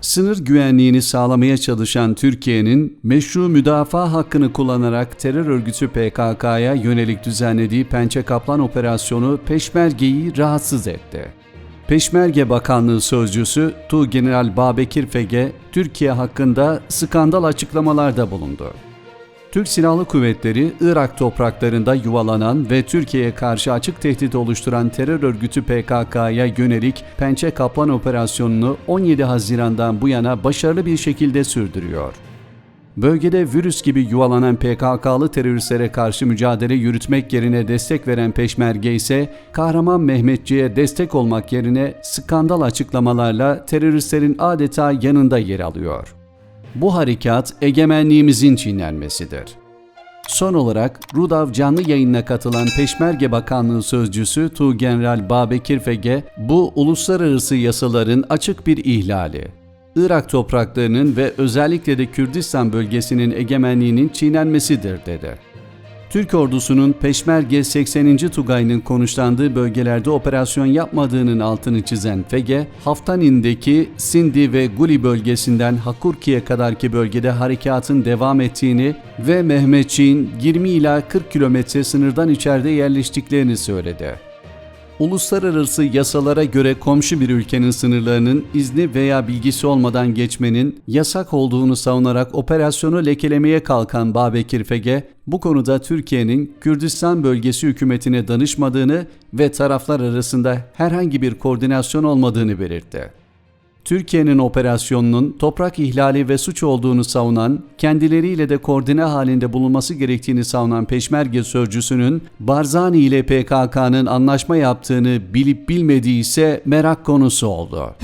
Sınır güvenliğini sağlamaya çalışan Türkiye'nin meşru müdafaa hakkını kullanarak terör örgütü PKK'ya yönelik düzenlediği Pençe Kaplan operasyonu Peşmerge'yi rahatsız etti. Peşmerge Bakanlığı Sözcüsü Tuğgeneral Babekir Fege, Türkiye hakkında skandal açıklamalarda bulundu. Türk Silahlı Kuvvetleri, Irak topraklarında yuvalanan ve Türkiye'ye karşı açık tehdit oluşturan terör örgütü PKK'ya yönelik Pençe Kaplan operasyonunu 17 Haziran'dan bu yana başarılı bir şekilde sürdürüyor. Bölgede virüs gibi yuvalanan PKK'lı teröristlere karşı mücadele yürütmek yerine destek veren Peşmerge ise Kahraman Mehmetçi'ye destek olmak yerine skandal açıklamalarla teröristlerin adeta yanında yer alıyor. Bu harekat egemenliğimizin çiğnenmesidir. Son olarak Rudav canlı yayınına katılan Peşmerge Bakanlığı Sözcüsü Tuğgeneral Babekir Fege, bu uluslararası yasaların açık bir ihlali. Irak topraklarının ve özellikle de Kürdistan bölgesinin egemenliğinin çiğnenmesidir dedi. Türk ordusunun Peşmerge 80. Tugay'ın konuşlandığı bölgelerde operasyon yapmadığının altını çizen Fege, Haftanin'deki Sindi ve Guli bölgesinden Hakurki'ye kadarki bölgede harekatın devam ettiğini ve Mehmetçiğin 20 ila 40 kilometre sınırdan içeride yerleştiklerini söyledi. Uluslararası yasalara göre komşu bir ülkenin sınırlarının izni veya bilgisi olmadan geçmenin yasak olduğunu savunarak operasyonu lekelemeye kalkan Babekir Fege, bu konuda Türkiye'nin Kürdistan bölgesi hükümetine danışmadığını ve taraflar arasında herhangi bir koordinasyon olmadığını belirtti. Türkiye'nin operasyonunun toprak ihlali ve suç olduğunu savunan, kendileriyle de koordine halinde bulunması gerektiğini savunan Peşmerge sözcüsünün Barzani ile PKK'nın anlaşma yaptığını bilip bilmediği ise merak konusu oldu.